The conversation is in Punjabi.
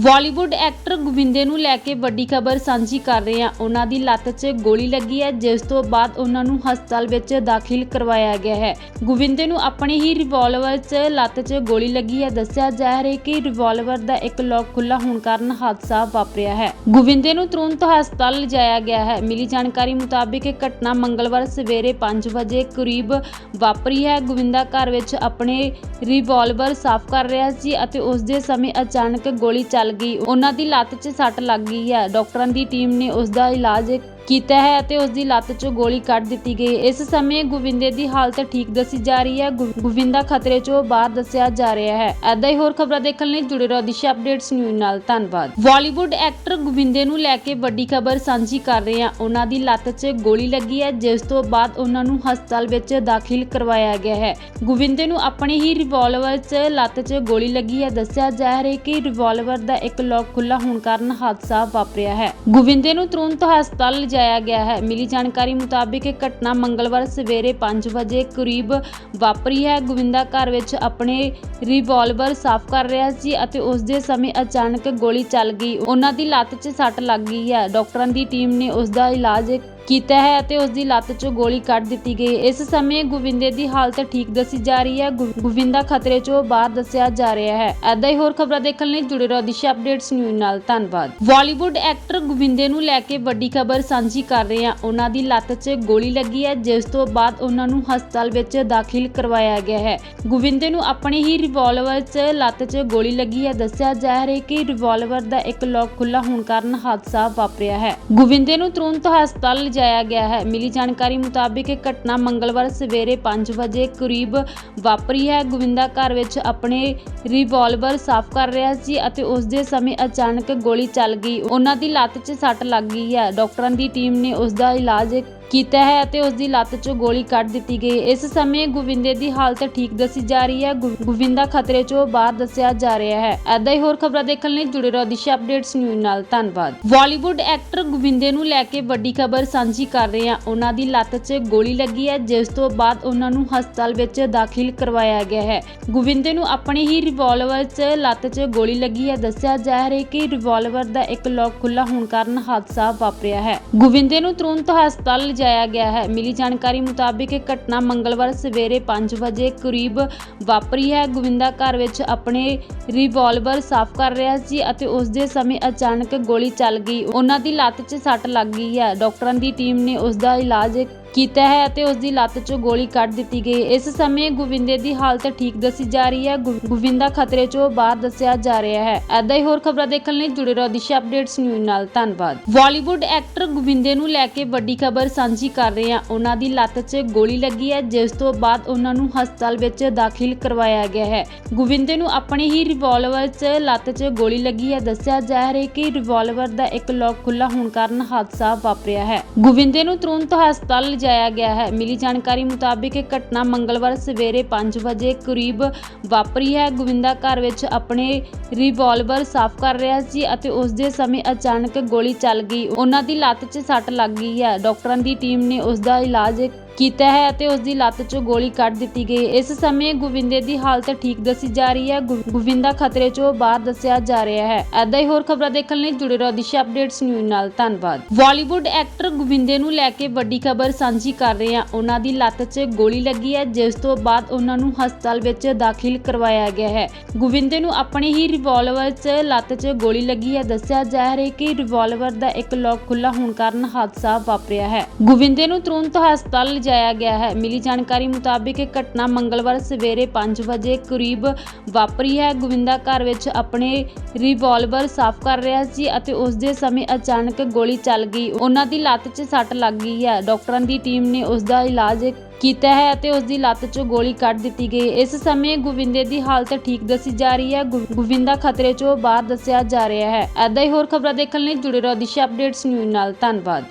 ਬਾਲੀਵੁੱਡ ਐਕਟਰ ਗੋਵਿੰਦੇ ਨੂੰ ਲੈ ਕੇ ਵੱਡੀ ਖਬਰ ਸਾਂਝੀ ਕਰ ਰਹੇ ਹਾਂ। ਉਹਨਾਂ ਦੀ ਲੱਤ 'ਚ ਗੋਲੀ ਲੱਗੀ ਹੈ, ਜਿਸ ਤੋਂ ਬਾਅਦ ਉਹਨਾਂ ਨੂੰ ਹਸਪਤਾਲ ਵਿੱਚ ਦਾਖਲ ਕਰਵਾਇਆ ਗਿਆ ਹੈ। ਗੋਵਿੰਦੇ ਨੂੰ ਆਪਣੇ ਹੀ ਰਿਵਾਲਵਰ 'ਚ ਲੱਤ 'ਚ ਗੋਲੀ ਲੱਗੀ ਹੈ। ਦੱਸਿਆ ਜਾ ਰਿਹਾ ਹੈ ਕਿ ਰਿਵਾਲਵਰ ਦਾ ਇੱਕ ਲੋਕ ਖੁੱਲਾ ਹੋਣ ਕਾਰਨ ਹਾਦਸਾ ਵਾਪਰਿਆ ਹੈ। ਗੋਵਿੰਦੇ ਨੂੰ ਤੁਰੰਤ ਹਸਪਤਾਲ ਲਿਜਾਇਆ ਗਿਆ ਹੈ। ਮਿਲੀ ਜਾਣਕਾਰੀ ਮੁਤਾਬਿਕ ਇਹ ਘਟਨਾ ਮੰਗਲਵਾਰ ਸਵੇਰੇ 5 ਵਜੇ ਕਰੀਬ ਵਾਪਰੀ ਹੈ। ਗੋਵਿੰਦਾ ਘਰ ਵਿੱਚ ਆਪਣੇ ਰਿਵਾਲਵਰ ਸਾਫ਼ ਕਰ ਰਿਹਾ ਸੀ ਅਤੇ ਉਸ ਦੇ ਸਮੇਂ ਅਚਾਨਕ ਗੋਲੀ ਚੱਲ ਗਈ। ਉਹਨਾਂ ਦੀ ਲੱਤ 'ਚ ਸੱਟ ਲੱਗ ਗਈ ਹੈ। ਡਾਕਟਰਾਂ ਦੀ ਟੀਮ ਨੇ ਉਸ ਦਾ ਇਲਾਜ ਕੀਤਾ ਹੈ ਅਤੇ ਉਸ ਦੀ ਲੱਤ 'ਚੋਂ ਗੋਲੀ ਕੱਢ ਦਿੱਤੀ ਗਈ। ਇਸ ਸਮੇਂ ਗੋਵਿੰਦੇ ਦੀ ਹਾਲਤ ਠੀਕ ਦੱਸੀ ਜਾ ਰਹੀ ਹੈ। ਗੋ- ਖਤਰੇ 'ਚੋਂ ਬਾਹਰ ਦੱਸਿਆ ਜਾ ਰਿਹਾ ਹੈ। ਐਦਾਂ ਹੀ ਹੋਰ ਖਬਰਾਂ ਦੇਖਣ ਲਈ ਜੁੜੇ ਰਹੋ ਦਿਸ਼ਾ ਅਪਡੇਟਸ ਨਿਊਜ਼ ਨਾਲ। ਧੰਨਵਾਦ। ਬਾਲੀਵੁੱਡ ਐਕਟਰ ਗੋਵਿੰਦੇ ਨੂੰ ਲੈ ਕੇ ਵੱਡੀ ਖਬਰ ਸਾਂਝੀ ਕਰ ਰਹੇ ਹਾਂ। ਉਹਨਾਂ ਦੀ ਲੱਤ 'ਚ ਗੋਲੀ ਲੱਗੀ ਹੈ, ਜਿਸ ਤੋਂ ਬਾਅਦ ਉਹਨਾਂ ਨੂੰ ਹਸਪਤਾਲ ਵਿੱਚ ਦਾਖਲ ਕਰਵਾਇਆ ਗਿਆ ਹੈ। ਗੋਵਿੰਦੇ ਨੂੰ ਆਪਣੇ ਹੀ ਰਿਵਾਲਵਰ 'ਚ ਲੱਤ 'ਚ ਗੋਲੀ ਲੱਗੀ ਹੈ। ਦੱਸਿਆ ਜਾ ਰਿਹਾ ਹੈ ਕਿ ਰਿਵਾਲਵਰ ਦਾ ਇੱਕ ਲੋਕ ਖੁੱਲਾ ਹੋਣ ਕਾਰਨ ਹਾਦਸਾ ਵਾਪਰਿਆ ਹੈ। ਗੋਵਿੰਦੇ ਨੂੰ ਤੁਰੰਤ ਹਸਪਤਾਲ ਜਾਇਆ ਗਿਆ ਹੈ। ਮਿਲੀ ਜਾਣਕਾਰੀ ਮੁਤਾਬਿਕ ਇਹ ਘਟਨਾ ਮੰਗਲਵਾਰ ਸਵੇਰੇ 5 ਵਜੇ ਕਰੀਬ ਵਾਪਰੀ ਹੈ। ਗੋਵਿੰਦਾ ਘਰ ਵਿੱਚ ਆਪਣੇ ਰਿਵਾਲਵਰ ਸਾਫ਼ ਕਰ ਰਿਹਾ ਸੀ ਅਤੇ ਉਸ ਦੇ ਸਮੇਂ ਅਚਾਨਕ ਗੋਲੀ ਚੱਲ ਗਈ। ਉਹਨਾਂ ਦੀ ਲੱਤ 'ਚ ਸੱਟ ਲੱਗ ਗਈ ਹੈ। ਡਾਕਟਰਾਂ ਦੀ ਟੀਮ ਨੇ ਉਸ ਦਾ ਇਲਾਜ ਕੀਤਾ ਹੈ ਅਤੇ ਉਸ ਦੀ ਲੱਤ 'ਚੋਂ ਗੋਲੀ ਕੱਢ ਦਿੱਤੀ ਗਈ। ਇਸ ਸਮੇਂ ਗੋਵਿੰਦੇ ਦੀ ਹਾਲਤ ਠੀਕ ਦੱਸੀ ਜਾ ਰਹੀ ਹੈ। ਗੋ- ਖਤਰੇ 'ਚੋਂ ਬਾਹਰ ਦੱਸਿਆ ਜਾ ਰਿਹਾ ਹੈ। ਐਦਾਂ ਹੀ ਹੋਰ ਖਬਰਾਂ ਦੇਖਣ ਲਈ ਜੁੜੇ ਰਹੋ ਦਿਸ਼ਾ ਅਪਡੇਟਸ ਨਿਊਜ਼ ਨਾਲ। ਧੰਨਵਾਦ। ਬਾਲੀਵੁੱਡ ਐਕਟਰ ਗੋਵਿੰਦੇ ਨੂੰ ਲੈ ਕੇ ਵੱਡੀ ਖਬਰ ਸਾਂਝੀ ਕਰ ਰਹੇ ਹਾਂ। ਉਹਨਾਂ ਦੀ ਲੱਤ 'ਚ ਗੋਲੀ ਲੱਗੀ ਹੈ, ਜਿਸ ਤੋਂ ਬਾਅਦ ਉਹਨਾਂ ਨੂੰ ਹਸਪਤਾਲ ਵਿੱਚ ਦਾਖਲ ਕਰਵਾਇਆ ਗਿਆ ਹੈ। ਗੋਵਿੰਦੇ ਨੂੰ ਆਪਣੇ ਹੀ ਰਿਵਾਲਵਰ 'ਚ ਲੱਤ 'ਚ ਗੋਲੀ ਲੱਗੀ ਹੈ। ਦੱਸਿਆ ਜਾ ਰਿਹਾ ਹੈ ਕਿ ਰਿਵਾਲਵਰ ਦਾ ਇੱਕ ਲੋਕ ਖੁੱਲਾ ਹੋਣ ਕਾਰਨ ਹਾਦਸਾ ਵਾਪਰਿਆ ਹੈ। ਗੋਵਿੰਦੇ ਨੂੰ ਤੁਰੰਤ ਹਸਪਤਾਲ ਜਾਇਆ ਗਿਆ ਹੈ। ਮਿਲੀ ਜਾਣਕਾਰੀ ਮੁਤਾਬਿਕ ਇਹ ਘਟਨਾ ਮੰਗਲਵਾਰ ਸਵੇਰੇ 5 ਵਜੇ ਕਰੀਬ ਵਾਪਰੀ ਹੈ। ਗੋਵਿੰਦਾ ਘਰ ਵਿੱਚ ਆਪਣੇ ਰਿਵਾਲਵਰ ਸਾਫ਼ ਕਰ ਰਿਹਾ ਸੀ ਅਤੇ ਉਸ ਦੇ ਸਮੇਂ ਅਚਾਨਕ ਗੋਲੀ ਚੱਲ ਗਈ। ਉਹਨਾਂ ਦੀ ਲੱਤ 'ਚ ਸੱਟ ਲੱਗ ਗਈ ਹੈ। ਡਾਕਟਰਾਂ ਦੀ ਟੀਮ ਨੇ ਉਸ ਦਾ ਇਲਾਜ ਕੀਤਾ ਹੈ ਅਤੇ ਉਸ ਦੀ ਲੱਤ 'ਚੋਂ ਗੋਲੀ ਕੱਢ ਦਿੱਤੀ ਗਈ। ਇਸ ਸਮੇਂ ਗੋਵਿੰਦੇ ਦੀ ਹਾਲਤ ਠੀਕ ਦੱਸੀ ਜਾ ਰਹੀ ਹੈ। ਗੋ- ਖਤਰੇ 'ਚੋਂ ਬਾਹਰ ਦੱਸਿਆ ਜਾ ਰਿਹਾ ਹੈ। ਐਦਾਂ ਹੀ ਹੋਰ ਖਬਰਾਂ ਦੇਖਣ ਲਈ ਜੁੜੇ ਰਹੋ ਦਿਸ਼ਾ ਅਪਡੇਟਸ ਨਿਊਜ਼ ਨਾਲ। ਧੰਨਵਾਦ। ਬਾਲੀਵੁੱਡ ਐਕਟਰ ਗੋਵਿੰਦੇ ਨੂੰ ਲੈ ਕੇ ਵੱਡੀ ਖਬਰ ਸਾਂਝੀ ਕਰ ਰਹੇ ਹਾਂ। ਉਹਨਾਂ ਦੀ ਲੱਤ 'ਚ ਗੋਲੀ ਲੱਗੀ ਹੈ, ਜਿਸ ਤੋਂ ਬਾਅਦ ਉਹਨਾਂ ਨੂੰ ਹਸਪਤਾਲ ਵਿੱਚ ਦਾਖਲ ਕਰਵਾਇਆ ਗਿਆ ਹੈ। ਗੋਵਿੰਦੇ ਨੂੰ ਆਪਣੇ ਹੀ ਰਿਵਾਲਵਰ 'ਚ ਲੱਤ 'ਚ ਗੋਲੀ ਲੱਗੀ ਹੈ। ਦੱਸਿਆ ਜਾ ਰਿਹਾ ਹੈ ਕਿ ਰਿਵਾਲਵਰ ਦਾ ਇੱਕ ਲੋਕ ਖੁੱਲਾ ਹੋਣ ਕਾਰਨ ਹਾਦਸਾ ਵਾਪਰਿਆ ਹੈ। ਗੋਵਿੰਦੇ ਨੂੰ ਤੁਰੰਤ ਹਸਪਤਾਲ ਜਾਇਆ ਗਿਆ ਹੈ। ਮਿਲੀ ਜਾਣਕਾਰੀ ਮੁਤਾਬਿਕ ਇਹ ਘਟਨਾ ਮੰਗਲਵਾਰ ਸਵੇਰੇ 5 ਵਜੇ ਕਰੀਬ ਵਾਪਰੀ ਹੈ। ਗੋਵਿੰਦਾ ਘਰ ਵਿੱਚ ਆਪਣੇ ਰਿਵਾਲਵਰ ਸਾਫ਼ ਕਰ ਰਿਹਾ ਸੀ ਅਤੇ ਉਸ ਦੇ ਸਮੇਂ ਅਚਾਨਕ ਗੋਲੀ ਚੱਲ ਗਈ। ਉਹਨਾਂ ਦੀ ਲੱਤ 'ਚ ਸੱਟ ਲੱਗ ਗਈ ਹੈ। ਡਾਕਟਰਾਂ ਦੀ ਟੀਮ ਨੇ ਉਸ ਦਾ ਇਲਾਜ ਕੀਤਾ ਹੈ ਅਤੇ ਉਸ ਦੀ ਲੱਤ 'ਚੋਂ ਗੋਲੀ ਕੱਢ ਦਿੱਤੀ ਗਈ। ਇਸ ਸਮੇਂ ਗੋਵਿੰਦੇ ਦੀ ਹਾਲਤ ਠੀਕ ਦੱਸੀ ਜਾ ਰਹੀ ਹੈ। ਗੋ- ਗੋਵਿੰਦਾ ਖਤਰੇ 'ਚੋਂ ਬਾਹਰ ਦੱਸਿਆ ਜਾ ਰਿਹਾ ਹੈ। ਐਦਾਂ ਹੀ ਹੋਰ ਖਬਰਾਂ ਦੇਖਣ ਲਈ ਜੁੜੇ ਰਹੋ ਦਿਸ਼ਾ ਅਪਡੇਟਸ ਨਿਊਜ਼ ਨਾਲ। ਧੰਨਵਾਦ। ਬਾਲੀਵੁੱਡ ਐਕਟਰ ਗੋਵਿੰਦੇ ਨੂੰ ਲੈ ਕੇ ਵੱਡੀ ਖਬਰ ਸਾਂਝੀ ਕਰ ਰਹੇ ਹਾਂ। ਉਹਨਾਂ ਦੀ ਲੱਤ 'ਚ ਗੋਲੀ ਲੱਗੀ ਹੈ, ਜਿਸ ਤੋਂ ਬਾਅਦ ਉਹਨਾਂ ਨੂੰ ਹਸਪਤਾਲ ਵਿੱਚ ਦਾਖਲ ਕਰਵਾਇਆ ਗਿਆ ਹੈ। ਗੋਵਿੰਦੇ ਨੂੰ ਆਪਣੇ ਹੀ ਰਿਵਾਲਵਰ 'ਚ ਲੱਤ 'ਚ ਗੋਲੀ ਲੱਗੀ ਹੈ। ਦੱਸਿਆ ਜਾ ਰਿਹਾ ਹੈ ਕਿ ਰਿਵਾਲਵਰ ਦਾ ਇੱਕ ਲੋਕ ਖੁੱਲਾ ਹੋਣ ਕਾਰਨ ਹਾਦਸਾ ਵਾਪਰਿਆ ਹੈ। ਗੋਵਿੰਦੇ ਨੂੰ ਤੁਰੰਤ ਹਸਪਤਾਲ ਜਾਇਆ ਗਿਆ ਹੈ। ਮਿਲੀ ਜਾਣਕਾਰੀ ਮੁਤਾਬਿਕ ਇਹ ਘਟਨਾ ਮੰਗਲਵਾਰ ਸਵੇਰੇ 5 ਵਜੇ ਕਰੀਬ ਵਾਪਰੀ ਹੈ। ਗੋਵਿੰਦਾ ਘਰ ਵਿੱਚ ਆਪਣੇ ਰਿਵਾਲਵਰ ਸਾਫ਼ ਕਰ ਰਿਹਾ ਸੀ ਅਤੇ ਉਸ ਦੇ ਸਮੇਂ ਅਚਾਨਕ ਗੋਲੀ ਚੱਲ ਗਈ। ਉਹਨਾਂ ਦੀ ਲੱਤ 'ਚ ਸੱਟ ਲੱਗ ਗਈ ਹੈ। ਡਾਕਟਰਾਂ ਦੀ ਟੀਮ ਨੇ ਉਸ ਦਾ ਇਲਾਜ ਕੀਤਾ ਹੈ ਅਤੇ ਉਸ ਦੀ ਲੱਤ 'ਚੋਂ ਗੋਲੀ ਕੱਢ ਦਿੱਤੀ ਗਈ। ਇਸ ਸਮੇਂ ਗੋਵਿੰਦੇ ਦੀ ਹਾਲਤ ਠੀਕ ਦੱਸੀ ਜਾ ਰਹੀ ਹੈ। ਗੋ- ਖਤਰੇ 'ਚੋਂ ਬਾਹਰ ਦੱਸਿਆ ਜਾ ਰਿਹਾ ਹੈ। ਐਦਾਂ ਹੀ ਹੋਰ ਖਬਰਾਂ ਦੇਖਣ ਲਈ ਜੁੜੇ ਰਹੋ ਦਿਸ਼ਾ ਅਪਡੇਟਸ ਨਿਊਜ਼ ਨਾਲ। ਧੰਨਵਾਦ। ਬਾਲੀਵੁੱਡ ਐਕਟਰ ਗੋਵਿੰਦੇ ਨੂੰ ਲੈ ਕੇ ਵੱਡੀ ਖਬਰ ਸਾਂਝੀ ਕਰ ਰਹੇ ਹਾਂ। ਉਹਨਾਂ ਦੀ ਲੱਤ 'ਚ ਗੋਲੀ ਲੱਗੀ ਹੈ, ਜਿਸ ਤੋਂ ਬਾਅਦ ਉਹਨਾਂ ਨੂੰ ਹਸਪਤਾਲ ਵਿੱਚ ਦਾਖਲ ਕਰਵਾਇਆ ਗਿਆ ਹੈ। ਗੋਵਿੰਦੇ ਨੂੰ ਆਪਣੇ ਹੀ ਰਿਵਾਲਵਰ 'ਚ ਲੱਤ 'ਚ ਗੋਲੀ ਲੱਗੀ ਹੈ। ਦੱਸਿਆ ਜਾ ਰਿਹਾ ਹੈ ਕਿ ਰਿਵਾਲਵਰ ਦਾ ਇੱਕ ਲੋਕ ਖੁੱਲਾ ਹੋਣ ਕਾਰਨ ਹਾਦਸਾ ਵਾਪਰਿਆ ਹੈ। ਗੋਵਿੰਦੇ ਨੂੰ ਤੁਰੰਤ ਹਸਪਤਾਲ ਜਾਇਆ ਗਿਆ ਹੈ। ਮਿਲੀ ਜਾਣਕਾਰੀ ਮੁਤਾਬਿਕ ਇਹ ਘਟਨਾ ਮੰਗਲਵਾਰ ਸਵੇਰੇ 5 ਵਜੇ ਕਰੀਬ ਵਾਪਰੀ ਹੈ। ਗੋਵਿੰਦਾ ਘਰ ਵਿੱਚ ਆਪਣੇ ਰਿਵਾਲਵਰ ਸਾਫ਼ ਕਰ ਰਿਹਾ ਸੀ ਅਤੇ ਉਸ ਦੇ ਸਮੇਂ ਅਚਾਨਕ ਗੋਲੀ ਚੱਲ ਗਈ। ਉਹਨਾਂ ਦੀ ਲੱਤ 'ਚ ਸੱਟ ਲੱਗ ਗਈ ਹੈ। ਡਾਕਟਰਾਂ ਦੀ ਟੀਮ ਨੇ ਉਸ ਦਾ ਇਲਾਜ ਕੀਤਾ ਹੈ ਅਤੇ ਉਸ ਦੀ ਲੱਤ 'ਚੋਂ ਗੋਲੀ ਕੱਢ ਦਿੱਤੀ ਗਈ। ਇਸ ਸਮੇਂ ਗੋਵਿੰਦੇ ਦੀ ਹਾਲਤ ਠੀਕ ਦੱਸੀ ਜਾ ਰਹੀ ਹੈ। ਗੋ- ਗੋਵਿੰਦਾ ਖਤਰੇ 'ਚੋਂ ਬਾਹਰ ਦੱਸਿਆ ਜਾ ਰਿਹਾ ਹੈ। ਐਦਾਂ ਹੀ ਹੋਰ ਖਬਰਾਂ ਦੇਖਣ ਲਈ ਜੁੜੇ ਰਹੋ ਦਿਸ਼ਾ ਅਪਡੇਟਸ ਨਿਊਜ਼ ਨਾਲ। ਧੰਨਵਾਦ।